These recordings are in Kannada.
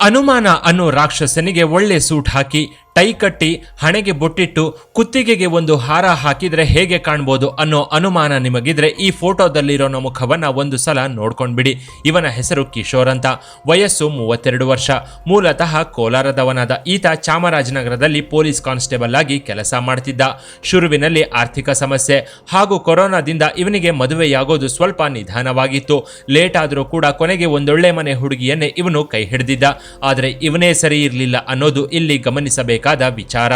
ಅನುಮಾನ ಅನ್ನೋ ರಾಕ್ಷಸನಿಗೆ ಒಳ್ಳೆ ಸೂಟ್ ಹಾಕಿ ಟೈ ಕಟ್ಟಿ ಹಣೆಗೆ ಬೊಟ್ಟಿಟ್ಟು ಕುತ್ತಿಗೆಗೆ ಒಂದು ಹಾರ ಹಾಕಿದ್ರೆ ಹೇಗೆ ಕಾಣ್ಬೋದು ಅನ್ನೋ ಅನುಮಾನ ನಿಮಗಿದ್ರೆ ಈ ಫೋಟೋದಲ್ಲಿರೋ ಮುಖವನ್ನ ಒಂದು ಸಲ ನೋಡ್ಕೊಂಡ್ಬಿಡಿ. ಇವನ ಹೆಸರು ಕಿಶೋರ್ ಅಂತ. ವಯಸ್ಸು ಮೂವತ್ತೆರಡು ವರ್ಷ. ಮೂಲತಃ ಕೋಲಾರದವನಾದ ಈತ ಚಾಮರಾಜನಗರದಲ್ಲಿ ಪೊಲೀಸ್ ಕಾನ್ಸ್ಟೇಬಲ್ ಆಗಿ ಕೆಲಸ ಮಾಡ್ತಿದ್ದ. ಶುರುವಿನಲ್ಲಿ ಆರ್ಥಿಕ ಸಮಸ್ಯೆ. ಹಾಗೂ ಕೊರೋನಾದಿಂದ ಇವನಿಗೆ ಮದುವೆಯಾಗೋದು ಸ್ವಲ್ಪ ನಿಧಾನವಾಗಿತ್ತು. ಲೇಟ್ ಆದರೂ ಕೂಡ ಕೊನೆಗೆ ಒಂದೊಳ್ಳೆ ಮನೆ ಹುಡುಗಿಯನ್ನೇ ಇವನು ಕೈ ಹಿಡಿದಿದ್ದ. ಆದರೆ ಇವನೇ ಸರಿ ಇರಲಿಲ್ಲ ಅನ್ನೋದು ಇಲ್ಲಿ ಗಮನಿಸಬೇಕಾದ ವಿಚಾರ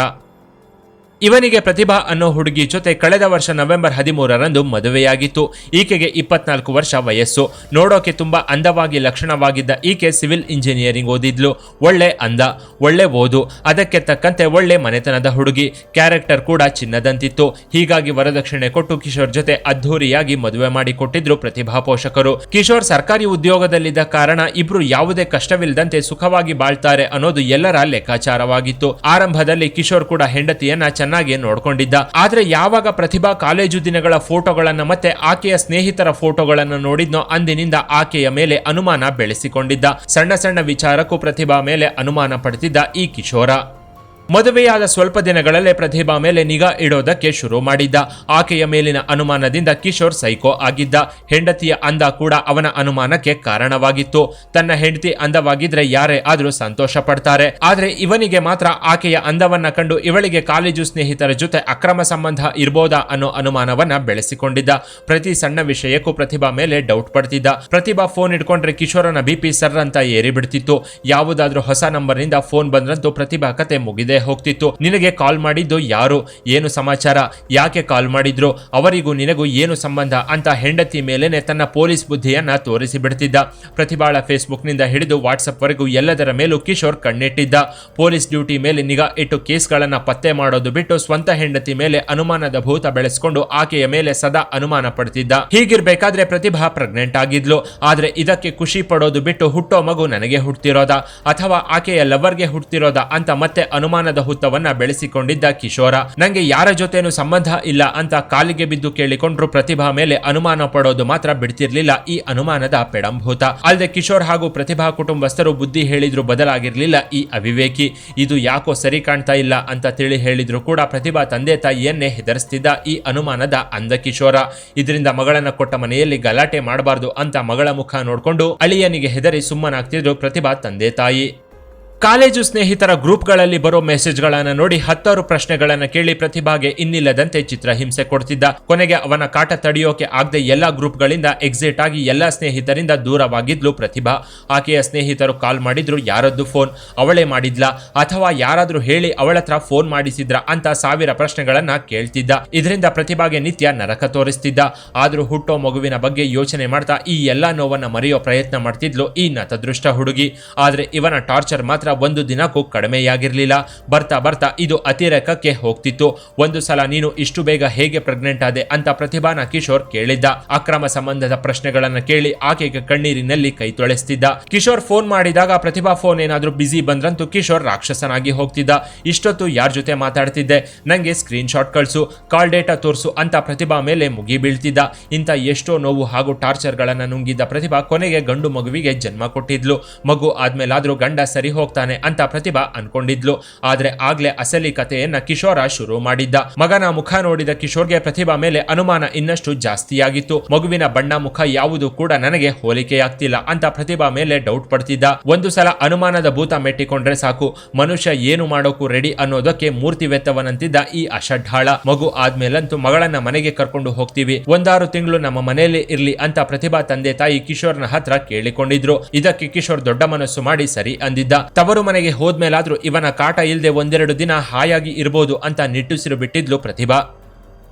ಇವನಿಗೆ ಪ್ರತಿಭಾ ಅನ್ನೋ ಹುಡುಗಿ ಜೊತೆ ಕಳೆದ ವರ್ಷ ನವೆಂಬರ್ ಹದಿಮೂರರಂದು ಮದುವೆಯಾಗಿತ್ತು. ಈಕೆಗೆ ಇಪ್ಪತ್ನಾಲ್ಕು ವರ್ಷ ವಯಸ್ಸು. ನೋಡೋಕೆ ತುಂಬಾ ಅಂದವಾಗಿ ಲಕ್ಷಣವಾಗಿದ್ದ ಈಕೆ ಸಿವಿಲ್ ಇಂಜಿನಿಯರಿಂಗ್ ಓದಿದ್ಲು. ಒಳ್ಳೆ ಅಂದ, ಒಳ್ಳೆ ಓದು, ಅದಕ್ಕೆ ತಕ್ಕಂತೆ ಒಳ್ಳೆ ಮನೆತನದ ಹುಡುಗಿ. ಕ್ಯಾರೆಕ್ಟರ್ ಕೂಡ ಚಿನ್ನದಂತಿತ್ತು. ಹೀಗಾಗಿ ವರದಕ್ಷಿಣೆ ಕೊಟ್ಟು ಕಿಶೋರ್ ಜೊತೆ ಅದ್ಧೂರಿಯಾಗಿ ಮದುವೆ ಮಾಡಿಕೊಟ್ಟಿದ್ರು ಪ್ರತಿಭಾ ಪೋಷಕರು. ಕಿಶೋರ್ ಸರ್ಕಾರಿ ಉದ್ಯೋಗದಲ್ಲಿದ್ದ ಕಾರಣ ಇಬ್ರು ಯಾವುದೇ ಕಷ್ಟವಿಲ್ಲದಂತೆ ಸುಖವಾಗಿ ಬಾಳ್ತಾರೆ ಅನ್ನೋದು ಎಲ್ಲರ ಲೆಕ್ಕಾಚಾರವಾಗಿತ್ತು. ಆರಂಭದಲ್ಲಿ ಕಿಶೋರ್ ಕೂಡ ಹೆಂಡತಿಯನ್ನ ಚೆನ್ನಾಗಿ ನೋಡ್ಕೊಂಡಿದ್ದ. ಆದ್ರೆ ಯಾವಾಗ ಪ್ರತಿಭಾ ಕಾಲೇಜು ದಿನಗಳ ಫೋಟೋಗಳನ್ನ ಮತ್ತೆ ಆಕೆಯ ಸ್ನೇಹಿತರ ಫೋಟೋಗಳನ್ನು ನೋಡಿದ್ನೋ ಅಂದಿನಿಂದ ಆಕೆಯ ಮೇಲೆ ಅನುಮಾನ ಬೆಳೆಸಿಕೊಂಡಿದ್ದ. ಸಣ್ಣ ಸಣ್ಣ ವಿಚಾರಕ್ಕೂ ಪ್ರತಿಭಾ ಮೇಲೆ ಅನುಮಾನ ಪಡೆದಿದ್ದ ಈ ಕಿಶೋರ. ಮದುವೆಯಾದ ಸ್ವಲ್ಪ ದಿನಗಳಲ್ಲೇ ಪ್ರತಿಭಾ ಮೇಲೆ ನಿಗಾ ಇಡೋದಕ್ಕೆ ಶುರು ಮಾಡಿದ್ದ. ಆಕೆಯ ಮೇಲಿನ ಅನುಮಾನದಿಂದ ಕಿಶೋರ್ ಸೈಕೋ ಆಗಿದ್ದ. ಹೆಂಡತಿಯ ಅಂದ ಕೂಡ ಅವನ ಅನುಮಾನಕ್ಕೆ ಕಾರಣವಾಗಿತ್ತು. ತನ್ನ ಹೆಂಡತಿ ಅಂದವಾಗಿದ್ರೆ ಯಾರೇ ಆದರೂ ಸಂತೋಷ ಪಡ್ತಾರೆ ಆದ್ರೆ ಇವನಿಗೆ ಮಾತ್ರ ಆಕೆಯ ಅಂದವನ್ನ ಕಂಡು ಇವಳಿಗೆ ಕಾಲೇಜು ಸ್ನೇಹಿತರ ಜೊತೆ ಅಕ್ರಮ ಸಂಬಂಧ ಇರ್ಬೋದಾ ಅನ್ನೋ ಅನುಮಾನವನ್ನ ಬೆಳೆಸಿಕೊಂಡಿದ್ದ. ಪ್ರತಿ ಸಣ್ಣ ವಿಷಯಕ್ಕೂ ಪ್ರತಿಭಾ ಮೇಲೆ ಡೌಟ್ ಪಡ್ತಿದ್ದ. ಪ್ರತಿಭಾ ಫೋನ್ ಇಟ್ಕೊಂಡ್ರೆ ಕಿಶೋರನ ಬಿಪಿ ಸರ್ ಅಂತ ಏರಿ ಬಿಡ್ತಿತ್ತು ಯಾವುದಾದ್ರೂ ಹೊಸ ನಂಬರ್ನಿಂದ ಫೋನ್ ಬಂದ್ರಂತೂ ಪ್ರತಿಭಾ ಕತೆ ಮುಗಿದೇ ಹೋಗ್ತಿತ್ತು. ನಿನಗೆ ಕಾಲ್ ಮಾಡಿದ್ದು ಯಾರು? ಏನು ಸಮಾಚಾರ? ಯಾಕೆ ಕಾಲ್ ಮಾಡಿದ್ರು? ಅವರಿಗೂ ನಿನಗೂ ಏನು ಸಂಬಂಧ? ಅಂತ ಹೆಂಡತಿ ಮೇಲೇನೆ ತನ್ನ ಪೊಲೀಸ್ ಬುದ್ಧಿಯನ್ನ ತೋರಿಸಿ ಬಿಡ್ತಿದ್ದ. ಪ್ರತಿಭಾಳ ಫೇಸ್ಬುಕ್ನಿಂದ ಹಿಡಿದು ವಾಟ್ಸಪ್ ವರೆಗೂ ಎಲ್ಲದರ ಮೇಲೂ ಕಿಶೋರ್ ಕಣ್ಣಿಟ್ಟಿದ್ದ. ಪೊಲೀಸ್ ಡ್ಯೂಟಿ ಮೇಲೆ ನಿಗಾ ಇಟ್ಟು ಕೇಸ್ಗಳನ್ನ ಪತ್ತೆ ಮಾಡೋದು ಬಿಟ್ಟು ಸ್ವಂತ ಹೆಂಡತಿ ಮೇಲೆ ಅನುಮಾನದ ಭೂತ ಬೆಳೆಸ್ಕೊಂಡು ಆಕೆಯ ಮೇಲೆ ಸದಾ ಅನುಮಾನ ಪಡ್ತಿದ್ದ. ಹೀಗಿರ್ಬೇಕಾದ್ರೆ ಪ್ರತಿಭಾ ಪ್ರೆಗ್ನೆಂಟ್ ಆಗಿದ್ಲು. ಆದ್ರೆ ಇದಕ್ಕೆ ಖುಷಿ ಪಡೋದು ಬಿಟ್ಟು ಹುಟ್ಟೋ ಮಗು ನನಗೆ ಹುಟ್ಟಿರೋದ ಅಥವಾ ಆಕೆಯ ಲವರ್ಗೆ ಹುಟ್ಟಿರೋದ ಅಂತ ಮತ್ತೆ ಅನುಮಾನದ ಹುತ್ತವನ್ನ ಬೆಳೆಸಿಕೊಂಡಿದ್ದ ಕಿಶೋರ. ನಂಗೆ ಯಾರ ಜೊತೆನೂ ಸಂಬಂಧ ಇಲ್ಲ ಅಂತ ಕಾಲಿಗೆ ಬಿದ್ದು ಕೇಳಿಕೊಂಡ್ರು ಪ್ರತಿಭಾ ಮೇಲೆ ಅನುಮಾನ ಪಡೋದು ಮಾತ್ರ ಬಿಡ್ತಿರ್ಲಿಲ್ಲ ಈ ಅನುಮಾನದ ಪೆಡಂಭೂತ. ಅಲ್ಲದೆ ಕಿಶೋರ್ ಹಾಗೂ ಪ್ರತಿಭಾ ಕುಟುಂಬಸ್ಥರು ಬುದ್ಧಿ ಹೇಳಿದ್ರು ಬದಲಾಗಿರ್ಲಿಲ್ಲ ಈ ಅವಿವೇಕಿ. ಇದು ಯಾಕೋ ಸರಿ ಕಾಣ್ತಾ ಇಲ್ಲ ಅಂತ ತಿಳಿ ಹೇಳಿದ್ರು ಕೂಡ ಪ್ರತಿಭಾ ತಂದೆ ತಾಯಿಯನ್ನೇ ಹೆದರಿಸ್ತಿದ್ದ ಈ ಅನುಮಾನದ ಅಂದ ಕಿಶೋರ. ಇದರಿಂದ ಮಗಳನ್ನ ಕೊಟ್ಟ ಮನೆಯಲ್ಲಿ ಗಲಾಟೆ ಮಾಡಬಾರ್ದು ಅಂತ ಮಗಳ ಮುಖ ನೋಡ್ಕೊಂಡು ಅಳಿಯನಿಗೆ ಹೆದರಿ ಸುಮ್ಮನಾಗ್ತಿದ್ರು ಪ್ರತಿಭಾ ತಂದೆ ತಾಯಿ. ಕಾಲೇಜು ಸ್ನೇಹಿತರ ಗ್ರೂಪ್ಗಳಲ್ಲಿ ಬರೋ ಮೆಸೇಜ್ಗಳನ್ನು ನೋಡಿ ಹತ್ತಾರು ಪ್ರಶ್ನೆಗಳನ್ನ ಕೇಳಿ ಪ್ರತಿಭಾಗೆ ಇನ್ನಿಲ್ಲದಂತೆ ಚಿತ್ರ ಹಿಂಸೆ ಕೊಡ್ತಿದ್ದ. ಕೊನೆಗೆ ಅವನ ಕಾಟ ತಡೆಯೋಕೆ ಆಗದೆ ಎಲ್ಲಾ ಗ್ರೂಪ್ಗಳಿಂದ ಎಕ್ಸಿಟ್ ಆಗಿ ಎಲ್ಲಾ ಸ್ನೇಹಿತರಿಂದ ದೂರವಾಗಿದ್ಲು ಪ್ರತಿಭಾ. ಆಕೆಯ ಸ್ನೇಹಿತರು ಕಾಲ್ ಮಾಡಿದ್ರು, ಯಾರದ್ದು ಫೋನ್? ಅವಳೇ ಮಾಡಿದ್ಲಾ? ಅಥವಾ ಯಾರಾದ್ರೂ ಹೇಳಿ ಅವಳ ಹತ್ರ ಫೋನ್ ಮಾಡಿಸಿದ್ರ? ಅಂತ ಸಾವಿರ ಪ್ರಶ್ನೆಗಳನ್ನ ಕೇಳ್ತಿದ್ದ. ಇದರಿಂದ ಪ್ರತಿಭಾಗೆ ನಿತ್ಯ ನರಕ ತೋರಿಸ್ತಿದ್ದ. ಆದ್ರೂ ಹುಟ್ಟೋ ಮಗುವಿನ ಬಗ್ಗೆ ಯೋಚನೆ ಮಾಡ್ತಾ ಈ ಎಲ್ಲಾ ನೋವನ್ನ ಮರೆಯೋ ಪ್ರಯತ್ನ ಮಾಡ್ತಿದ್ಲು ಈ ನತದೃಷ್ಟ ಹುಡುಗಿ. ಆದ್ರೆ ಇವನ ಟಾರ್ಚರ್ ಮಾತ್ರ ಒಂದು ದಿನಕ್ಕೂ ಕಡಿಮೆಯಾಗಿರಲಿಲ್ಲ. ಬರ್ತಾ ಬರ್ತಾ ಇದು ಅತಿರೇಕಕ್ಕೆ ಹೋಗ್ತಿತ್ತು. ಒಂದು ಸಲ ನೀನು ಇಷ್ಟು ಬೇಗ ಹೇಗೆ ಪ್ರೆಗ್ನೆಂಟ್ ಆದೆ ಅಂತ ಪ್ರತಿಭಾನ ಕಿಶೋರ್ ಕೇಳಿದ್ದ. ಅಕ್ರಮ ಸಂಬಂಧದ ಪ್ರಶ್ನೆಗಳನ್ನ ಕೇಳಿ ಆಕೆಗೆ ಕಣ್ಣೀರಿನಲ್ಲಿ ಕೈ ತೊಳೆಸ್ತಿದ್ದ. ಕಿಶೋರ್ ಫೋನ್ ಮಾಡಿದಾಗ ಪ್ರತಿಭಾ ಫೋನ್ ಏನಾದ್ರೂ ಬಿಸಿ ಬಂದ್ರಂತೂ ಕಿಶೋರ್ ರಾಕ್ಷಸನಾಗಿ ಹೋಗ್ತಿದ್ದ. ಇಷ್ಟೊತ್ತು ಯಾರ ಜೊತೆ ಮಾತಾಡ್ತಿದ್ದೆ? ನಂಗೆ ಸ್ಕ್ರೀನ್ ಶಾಟ್ ಕಳಿಸು ಕಾಲ್ ಡೇಟಾ ತೋರ್ಸು ಅಂತ ಪ್ರತಿಭಾ ಮೇಲೆ ಮುಗಿ ಬೀಳ್ತಿದ್ದ. ಇಂಥ ಎಷ್ಟೋ ನೋವು ಹಾಗೂ ಟಾರ್ಚರ್ಗಳನ್ನ ನುಂಗಿದ್ದ ಪ್ರತಿಭಾ ಕೊನೆಗೆ ಗಂಡು ಮಗುವಿಗೆ ಜನ್ಮ ಕೊಟ್ಟಿದ್ಲು. ಮಗು ಆದ್ಮೇಲಾದ್ರೂ ಗಂಡ ಸರಿ ಹೋಗ್ತಾನೆ ಅಂತ ಪ್ರತಿಭಾ ಅನ್ಕೊಂಡಿದ್ಲು. ಆದ್ರೆ ಆಗ್ಲೇ ಅಸಲಿ ಕಥೆಯನ್ನ ಕಿಶೋರ ಶುರು ಮಾಡಿದ್ದ. ಮಗನ ಮುಖ ನೋಡಿದ ಕಿಶೋರ್ಗೆ ಪ್ರತಿಭಾ ಮೇಲೆ ಅನುಮಾನ ಇನ್ನಷ್ಟು ಜಾಸ್ತಿಯಾಗಿತ್ತು. ಮಗುವಿನ ಬಣ್ಣ ಮುಖ ಯಾವುದು ಕೂಡ ನನಗೆ ಹೋಲಿಕೆಯಾಗ್ತಿಲ್ಲ ಅಂತ ಪ್ರತಿಭಾ ಮೇಲೆ ಡೌಟ್ ಪಡ್ತಿದ್ದ. ಒಂದು ಸಲ ಅನುಮಾನದ ಭೂತ ಮೆಟ್ಟಿಕೊಂಡ್ರೆ ಸಾಕು. ಮನುಷ್ಯ ಏನು ಮಾಡೋಕು ರೆಡಿ ಅನ್ನೋದಕ್ಕೆ ಮೂರ್ತಿವೆತ್ತವನಂತಿದ್ದ ಈ ಅಷಡ್ಢಾಳ ಮಗು ಆದ್ಮೇಲಂತೂ ಮಗಳನ್ನ ಮನೆಗೆ ಕರ್ಕೊಂಡು ಹೋಗ್ತೀವಿ. ಒಂದಾರು ತಿಂಗಳು ನಮ್ಮ ಮನೆಯಲ್ಲಿ ಇರ್ಲಿ ಅಂತ ಪ್ರತಿಭಾ ತಂದೆ ತಾಯಿ ಕಿಶೋರ್ನ ಹತ್ರ ಕೇಳಿಕೊಂಡಿದ್ರು. ಇದಕ್ಕೆ ಕಿಶೋರ್ ದೊಡ್ಡ ಮನಸ್ಸು ಮಾಡಿ ಸರಿ ಅಂದಿದ್ದ. ತವರು ಮನೆಗೆ ಹೋದ್ಮೇಲಾದ್ರೂ ಇವನ ಕಾಟ ಇಲ್ಲದೆ ಒಂದೆರಡು ದಿನ ಹಾಯಾಗಿ ಇರ್ಬೋದು ಅಂತ ನಿಟ್ಟುಸಿರು ಬಿಟ್ಟಿದ್ಲು ಪ್ರತಿಭಾ.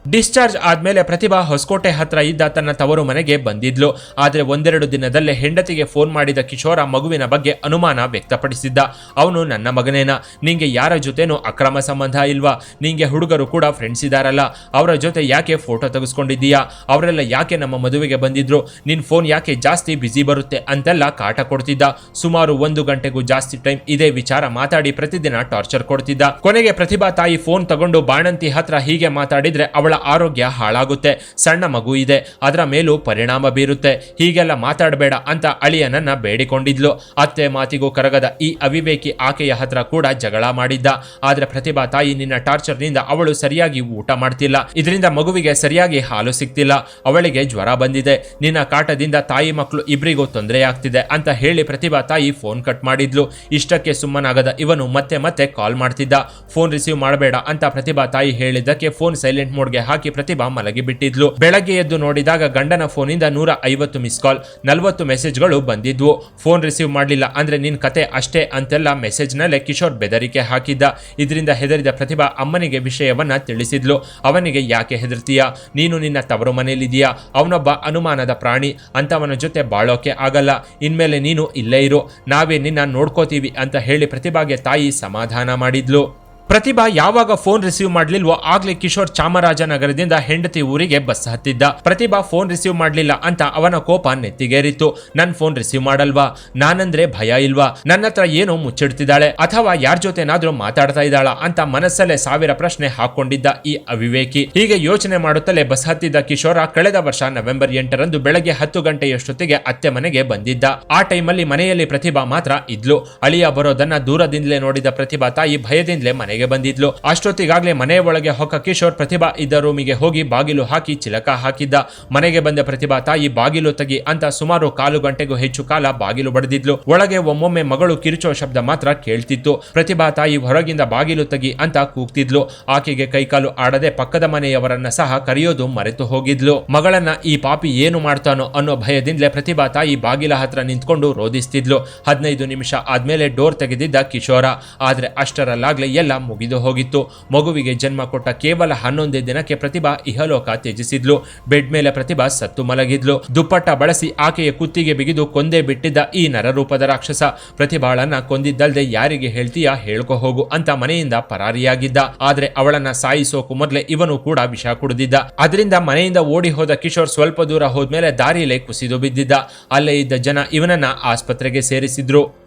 ಡಿಸ್ಚಾರ್ಜ್ ಆದ್ಮೇಲೆ ಪ್ರತಿಭಾ ಹೊಸಕೋಟೆ ಹತ್ರ ಇದ್ದ ತನ್ನ ತವರು ಮನೆಗೆ ಬಂದಿದ್ಲು. ಆದರೆ ಒಂದೆರಡು ದಿನದಲ್ಲೇ ಹೆಂಡತಿಗೆ ಫೋನ್ ಮಾಡಿದ ಕಿಶೋರ ಮಗುವಿನ ಬಗ್ಗೆ ಅನುಮಾನ ವ್ಯಕ್ತಪಡಿಸಿದ್ದ. ಅವನು ನನ್ನ ಮಗನೇನ? ನಿಂಗೆ ಯಾರ ಜೊತೆನೂ ಅಕ್ರಮ ಸಂಬಂಧ ಇಲ್ವಾ? ನಿಂಗೆ ಹುಡುಗರು ಕೂಡ ಫ್ರೆಂಡ್ಸ್ ಇದಾರಲ್ಲ. ಅವರ ಜೊತೆ ಯಾಕೆ ಫೋಟೋ ತೆಗೆಸ್ಕೊಂಡಿದ್ದೀಯಾ? ಅವರೆಲ್ಲ ಯಾಕೆ ನಮ್ಮ ಮದುವೆಗೆ ಬಂದಿದ್ರು? ನಿನ್ ಫೋನ್ ಯಾಕೆ ಜಾಸ್ತಿ ಬ್ಯುಸಿ ಬರುತ್ತೆ ಅಂತೆಲ್ಲ ಕಾಟ ಕೊಡ್ತಿದ್ದ. ಸುಮಾರು ಒಂದು ಗಂಟೆಗೂ ಜಾಸ್ತಿ ಟೈಮ್ ಇದೇ ವಿಚಾರ ಮಾತಾಡಿ ಪ್ರತಿದಿನ ಟಾರ್ಚರ್ ಕೊಡ್ತಿದ್ದ. ಕೊನೆಗೆ ಪ್ರತಿಭಾ ತಾಯಿ ಫೋನ್ ತಗೊಂಡು ಬಾಣಂತಿ ಹತ್ರ ಹೀಗೆ ಮಾತಾಡಿದ್ರೆ ಅವಳ ಅವಳ ಆರೋಗ್ಯ ಹಾಳಾಗುತ್ತೆ. ಸಣ್ಣ ಮಗು ಇದೆ. ಅದರ ಮೇಲೂ ಪರಿಣಾಮ ಬೀರುತ್ತೆ. ಹೀಗೆಲ್ಲ ಮಾತಾಡಬೇಡ ಅಂತ ಅಳಿಯನನ್ನ ಬೇಡಿಕೊಂಡಿದ್ಲು. ಅತ್ತೆ ಮಾತಿಗೂ ಕರಗದ ಈ ಅವಿವೇಕಿ ಆಕೆಯ ಹತ್ರ ಕೂಡ ಜಗಳ ಮಾಡಿದ್ದ. ಆದ್ರೆ ಪ್ರತಿಭಾ ತಾಯಿ ನಿನ್ನ ಟಾರ್ಚರ್ನಿಂದ ಅವಳು ಸರಿಯಾಗಿ ಊಟ ಮಾಡ್ತಿಲ್ಲ. ಇದರಿಂದ ಮಗುವಿಗೆ ಸರಿಯಾಗಿ ಹಾಲು ಸಿಗ್ತಿಲ್ಲ. ಅವಳಿಗೆ ಜ್ವರ ಬಂದಿದೆ. ನಿನ್ನ ಕಾಟದಿಂದ ತಾಯಿ ಮಕ್ಕಳು ಇಬ್ಬರಿಗೂ ತೊಂದರೆ ಆಗ್ತಿದೆ ಅಂತ ಹೇಳಿ ಪ್ರತಿಭಾ ತಾಯಿ ಫೋನ್ ಕಟ್ ಮಾಡಿದ್ಲು. ಇಷ್ಟಕ್ಕೆ ಸುಮ್ಮನಾಗದ ಇವನು ಮತ್ತೆ ಮತ್ತೆ ಕಾಲ್ ಮಾಡ್ತಿದ್ದ. ಫೋನ್ ರಿಸೀವ್ ಮಾಡಬೇಡ ಅಂತ ಪ್ರತಿಭಾ ತಾಯಿ ಹೇಳಿದ್ದಕ್ಕೆ ಫೋನ್ ಸೈಲೆಂಟ್ ಮೋಡ್ಗೆ ಹಾಕಿ ಪ್ರತಿಭಾ ಮಲಗಿ ಬಿಟ್ಟಿದ್ಲು. ಬೆಳಗ್ಗೆ ಎದ್ದು ನೋಡಿದಾಗ ಗಂಡನ ಫೋನಿಂದ ನೂರ ಐವತ್ತು ಮಿಸ್ ಕಾಲ್, ನಲವತ್ತು ಮೆಸೇಜ್ಗಳು ಬಂದಿದ್ವು. ಫೋನ್ ರಿಸೀವ್ ಮಾಡಲಿಲ್ಲ ಅಂದ್ರೆ ನಿನ್ ಕತೆ ಅಷ್ಟೇ ಅಂತೆಲ್ಲ ಮೆಸೇಜ್ನಲ್ಲೇ ಕಿಶೋರ್ ಬೆದರಿಕೆ ಹಾಕಿದ್ದ. ಇದರಿಂದ ಹೆದರಿದ ಪ್ರತಿಭಾ ಅಮ್ಮನಿಗೆ ವಿಷಯವನ್ನ ತಿಳಿಸಿದ್ಲು. ಅವನಿಗೆ ಯಾಕೆ ಹೆದರ್ತೀಯ? ನೀನು ನಿನ್ನ ತವರು ಮನೆಯಲ್ಲಿದೀಯಾ ಅವನೊಬ್ಬ ಅನುಮಾನದ ಪ್ರಾಣಿ ಅಂತವನ ಜೊತೆ ಬಾಳೋಕೆ ಆಗಲ್ಲ. ಇನ್ಮೇಲೆ ನೀನು ಇಲ್ಲೇ ಇರು. ನಾವೇ ನಿನ್ನ ನೋಡ್ಕೋತೀವಿ ಅಂತ ಹೇಳಿ ಪ್ರತಿಭಾಗೆ ತಾಯಿ ಸಮಾಧಾನ ಮಾಡಿದ್ಲು. ಪ್ರತಿಭಾ ಯಾವಾಗ ಫೋನ್ ರಿಸೀವ್ ಮಾಡಲಿಲ್ವೋ ಆಗ್ಲೇ ಕಿಶೋರ್ ಚಾಮರಾಜನಗರದಿಂದ ಹೆಂಡತಿ ಊರಿಗೆ ಬಸ್ ಹತ್ತಿದ್ದ. ಪ್ರತಿಭಾ ಫೋನ್ ರಿಸೀವ್ ಮಾಡ್ಲಿಲ್ಲ ಅಂತ ಅವನ ಕೋಪ ನೆತ್ತಿಗೇರಿತ್ತು. ನನ್ ಫೋನ್ ರಿಸೀವ್ ಮಾಡಲ್ವಾ? ನಾನಂದ್ರೆ ಭಯ ಇಲ್ವಾ? ನನ್ನ ಹತ್ರ ಏನೋ ಮುಚ್ಚಿಡ್ತಿದ್ದಾಳೆ. ಅಥವಾ ಯಾರ ಜೊತೆನಾದ್ರೂ ಮಾತಾಡ್ತಾ ಇದ್ದಾಳ ಅಂತ ಮನಸ್ಸಲ್ಲೇ ಸಾವಿರ ಪ್ರಶ್ನೆ ಹಾಕೊಂಡಿದ್ದ ಈ ಅವಿವೇಕಿ. ಹೀಗೆ ಯೋಚನೆ ಮಾಡುತ್ತಲೇ ಬಸ್ ಹತ್ತಿದ್ದ ಕಿಶೋರ ಕಳೆದ ವರ್ಷ ನವೆಂಬರ್ ಎಂಟರಂದು ಬೆಳಗ್ಗೆ ಹತ್ತು ಗಂಟೆಯಷ್ಟೊತ್ತಿಗೆ ಅತ್ತೆ ಮನೆಗೆ ಬಂದಿದ್ದ. ಆ ಟೈಮಲ್ಲಿ ಮನೆಯಲ್ಲಿ ಪ್ರತಿಭಾ ಮಾತ್ರ ಇದ್ಲು. ಅಳಿಯ ಬರೋದನ್ನ ದೂರದಿಂದಲೇ ನೋಡಿದ ಪ್ರತಿಭಾ ತಾಯಿ ಭಯದಿಂದಲೇ ಮನೆಗೆ ಬಂದಿದ್ಲು. ಅಷ್ಟೊತ್ತಿಗಾಗ್ಲೇ ಮನೆಯ ಒಳಗೆ ಹೊಕ್ಕ ಕಿಶೋರ್ ಪ್ರತಿಭಾ ಇದ್ದ ರೂಮಿಗೆ ಹೋಗಿ ಬಾಗಿಲು ಹಾಕಿ ಚಿಲಕ ಹಾಕಿದ್ದ. ಮನೆಗೆ ಬಂದ ಪ್ರತಿಭಾ ತಾಯಿ ಬಾಗಿಲು ತಗಿ ಅಂತ ಸುಮಾರು ಕಾಲು ಗಂಟೆಗೂ ಹೆಚ್ಚು ಕಾಲ ಬಾಗಿಲು ಬಡಿದಿದ್ಲು. ಒಳಗೆ ಒಮ್ಮೊಮ್ಮೆ ಮಗಳು ಕಿರುಚೋ ಶಬ್ದ ಮಾತ್ರ ಕೇಳ್ತಿತ್ತು. ಪ್ರತಿಭಾ ತಾಯಿ ಹೊರಗಿಂದ ಬಾಗಿಲು ತಗಿ ಅಂತ ಕೂಗ್ತಿದ್ಲು. ಆಕೆಗೆ ಕೈಕಾಲು ಆಡದೆ ಪಕ್ಕದ ಮನೆಯವರನ್ನ ಸಹ ಕರೆಯೋದು ಮರೆತು ಹೋಗಿದ್ಲು. ಮಗಳನ್ನ ಈ ಪಾಪಿ ಏನು ಮಾಡ್ತಾನೋ ಅನ್ನೋ ಭಯದಿಂದಲೇ ಪ್ರತಿಭಾ ತಾಯಿ ಬಾಗಿಲ ಹತ್ರ ನಿಂತ್ಕೊಂಡು ರೋಧಿಸ್ತಿದ್ಲು. ಹದಿನೈದು ನಿಮಿಷ ಆದ್ಮೇಲೆ ಡೋರ್ ತೆಗೆದಿದ್ದ ಕಿಶೋರ. ಆದ್ರೆ ಅಷ್ಟರಲ್ಲಾಗ್ಲೇ ಎಲ್ಲ ಮುಗಿದು ಹೋಗಿತ್ತು. ಮಗುವಿಗೆ ಜನ್ಮ ಕೊಟ್ಟ ಕೇವಲ ಹನ್ನೊಂದೇ ದಿನಕ್ಕೆ ಪ್ರತಿಭಾ ಇಹಲೋಕ ತ್ಯಜಿಸಿದ್ಲು. ಬೆಡ್ ಮೇಲೆ ಪ್ರತಿಭಾ ಸತ್ತು ಮಲಗಿದ್ಲು. ದುಪ್ಪಟ್ಟ ಬಳಸಿ ಆಕೆಯ ಕುತ್ತಿಗೆ ಬಿಗಿದು ಕೊಂದೇ ಬಿಟ್ಟಿದ್ದ ಈ ನರರೂಪದ ರಾಕ್ಷಸ. ಪ್ರತಿಭಾಳನ್ನ ಕೊಂದಿದ್ದಲ್ದೆ ಯಾರಿಗೆ ಹೇಳ್ತೀಯಾ ಹೇಳ್ಕೊ ಹೋಗು ಅಂತ ಮನೆಯಿಂದ ಪರಾರಿಯಾಗಿದ್ದ. ಆದ್ರೆ ಅವಳನ್ನ ಸಾಯಿಸೋಕು ಮೊದಲೇ ಇವನು ಕೂಡ ವಿಷ ಕುಡಿದಿದ್ದ. ಅದರಿಂದ ಮನೆಯಿಂದ ಓಡಿ ಹೋದ ಕಿಶೋರ್ ಸ್ವಲ್ಪ ದೂರ ಹೋದ್ಮೇಲೆ ದಾರಿಯಲ್ಲೇ ಕುಸಿದು ಬಿದ್ದಿದ್ದ. ಅಲ್ಲೇ ಇದ್ದ ಜನ ಇವನನ್ನ ಆಸ್ಪತ್ರೆಗೆ ಸೇರಿಸಿದ್ರು.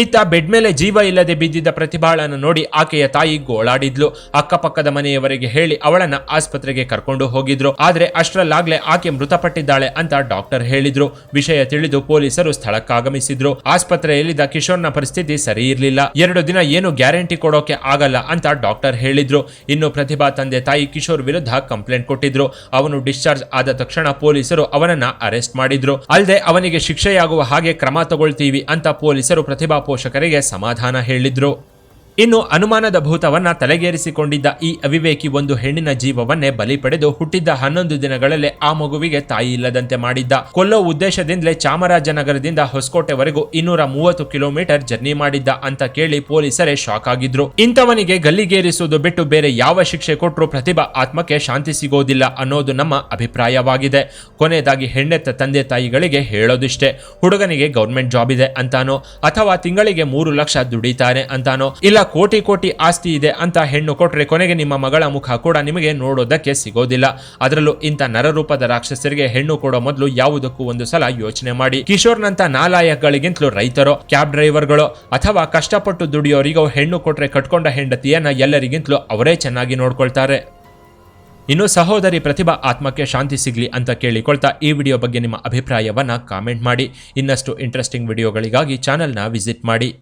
ಇತ್ತ ಬೆಡ್ ಮೇಲೆ ಜೀವ ಇಲ್ಲದೆ ಬಿದ್ದಿದ್ದ ಪ್ರತಿಭಾಳನ್ನು ನೋಡಿ ಆಕೆಯ ತಾಯಿ ಗೋಳಾಡಿದ್ಲು. ಅಕ್ಕಪಕ್ಕದ ಮನೆಯವರಿಗೆ ಹೇಳಿ ಅವಳನ್ನ ಆಸ್ಪತ್ರೆಗೆ ಕರ್ಕೊಂಡು ಹೋಗಿದ್ರು. ಆದ್ರೆ ಅಷ್ಟರಲ್ಲಾಗ್ಲೇ ಆಕೆ ಮೃತಪಟ್ಟಿದ್ದಾಳೆ ಅಂತ ಡಾಕ್ಟರ್ ಹೇಳಿದ್ರು. ವಿಷಯ ತಿಳಿದು ಪೊಲೀಸರು ಸ್ಥಳಕ್ಕಾಗಮಿಸಿದ್ರು. ಆಸ್ಪತ್ರೆಯಲ್ಲಿದ್ದ ಕಿಶೋರ್ನ ಪರಿಸ್ಥಿತಿ ಸರಿ ಇರಲಿಲ್ಲ. ಎರಡು ದಿನ ಏನು ಗ್ಯಾರಂಟಿ ಕೊಡೋಕೆ ಆಗಲ್ಲ ಅಂತ ಡಾಕ್ಟರ್ ಹೇಳಿದ್ರು. ಇನ್ನು ಪ್ರತಿಭಾ ತಂದೆ ತಾಯಿ ಕಿಶೋರ್ ವಿರುದ್ಧ ಕಂಪ್ಲೇಂಟ್ ಕೊಟ್ಟಿದ್ರು. ಅವನು ಡಿಸ್ಚಾರ್ಜ್ ಆದ ತಕ್ಷಣ ಪೊಲೀಸರು ಅವನನ್ನ ಅರೆಸ್ಟ್ ಮಾಡಿದ್ರು. ಅಲ್ಲದೆ ಅವನಿಗೆ ಶಿಕ್ಷೆಯಾಗುವ ಹಾಗೆ ಕ್ರಮ ತಗೊಳ್ತೀವಿ ಅಂತ ಪೊಲೀಸರು ಪ್ರತಿಭಾ ಪೋಷಕರಿಗೆ ಸಮಾಧಾನ ಹೇಳಿದ್ರು. ಇನ್ನು ಅನುಮಾನದ ಭೂತವನ್ನ ತಲೆಗೇರಿಸಿಕೊಂಡಿದ್ದ ಈ ಅವಿವೇಕಿ ಒಂದು ಹೆಣ್ಣಿನ ಜೀವವನ್ನೇ ಬಲಿ ಪಡೆದು ಹುಟ್ಟಿದ್ದ ಹನ್ನೊಂದು ದಿನಗಳಲ್ಲೇ ಆ ಮಗುವಿಗೆ ತಾಯಿ ಇಲ್ಲದಂತೆ ಮಾಡಿದ್ದ. ಕೊಲ್ಲೋ ಉದ್ದೇಶದಿಂದಲೇ ಚಾಮರಾಜನಗರದಿಂದ ಹೊಸಕೋಟೆವರೆಗೂ ಇನ್ನೂರ ಮೂವತ್ತು ಕಿಲೋಮೀಟರ್ ಜರ್ನಿ ಮಾಡಿದ್ದ ಅಂತ ಕೇಳಿ ಪೊಲೀಸರೇ ಶಾಕ್ ಆಗಿದ್ರು. ಇಂಥವನಿಗೆ ಗಲ್ಲಿಗೇರಿಸುವುದು ಬಿಟ್ಟು ಬೇರೆ ಯಾವ ಶಿಕ್ಷೆ ಕೊಟ್ಟರು ಪ್ರತಿಭಾ ಆತ್ಮಕ್ಕೆ ಶಾಂತಿ ಸಿಗೋದಿಲ್ಲ ಅನ್ನೋದು ನಮ್ಮ ಅಭಿಪ್ರಾಯವಾಗಿದೆ. ಕೊನೆಯದಾಗಿ ಹೆಣ್ಣೆತ್ತ ತಂದೆ ತಾಯಿಗಳಿಗೆ ಹೇಳೋದಿಷ್ಟೇ. ಹುಡುಗನಿಗೆ ಗೌರ್ಮೆಂಟ್ ಜಾಬ್ ಇದೆ ಅಂತಾನೋ, ಅಥವಾ ತಿಂಗಳಿಗೆ ಮೂರು ಲಕ್ಷ ದುಡಿತಾನೆ ಅಂತಾನೋ, ಇಲ್ಲ ಕೋಟಿ ಕೋಟಿ ಆಸ್ತಿ ಇದೆ ಅಂತ ಹೆಣ್ಣು ಕೊಟ್ಟರೆ ಕೊನೆಗೆ ನಿಮ್ಮ ಮಗಳ ಮುಖ ಕೂಡ ನಿಮಗೆ ನೋಡೋದಕ್ಕೆ ಸಿಗೋದಿಲ್ಲ. ಅದರಲ್ಲೂ ಇಂಥ ನರರೂಪದ ರಾಕ್ಷಸರಿಗೆ ಹೆಣ್ಣು ಕೊಡೋ ಮೊದಲು ಯಾವುದಕ್ಕೂ ಒಂದು ಸಲ ಯೋಚನೆ ಮಾಡಿ. ಕಿಶೋರ್ನಂತ ನಾಲಾಯಕ್ಗಳಿಗಿಂತಲೂ ರೈತರೋ, ಕ್ಯಾಬ್ ಡ್ರೈವರ್ಗಳು ಅಥವಾ ಕಷ್ಟಪಟ್ಟು ದುಡಿಯೋರಿಗೋ ಹೆಣ್ಣು ಕೊಟ್ಟರೆ ಕಟ್ಕೊಂಡ ಹೆಂಡತಿಯನ್ನ ಎಲ್ಲರಿಗಿಂತಲೂ ಅವರೇ ಚೆನ್ನಾಗಿ ನೋಡ್ಕೊಳ್ತಾರೆ. ಇನ್ನು ಸಹೋದರಿ ಪ್ರತಿಭಾ ಆತ್ಮಕ್ಕೆ ಶಾಂತಿ ಸಿಗಲಿ ಅಂತ ಕೇಳಿಕೊಳ್ತಾ ಈ ವಿಡಿಯೋ ಬಗ್ಗೆ ನಿಮ್ಮ ಅಭಿಪ್ರಾಯವನ್ನು ಕಾಮೆಂಟ್ ಮಾಡಿ. ಇನ್ನಷ್ಟು ಇಂಟ್ರೆಸ್ಟಿಂಗ್ ವಿಡಿಯೋಗಳಿಗಾಗಿ ಚಾನಲ್ನ ವಿಸಿಟ್ ಮಾಡಿ.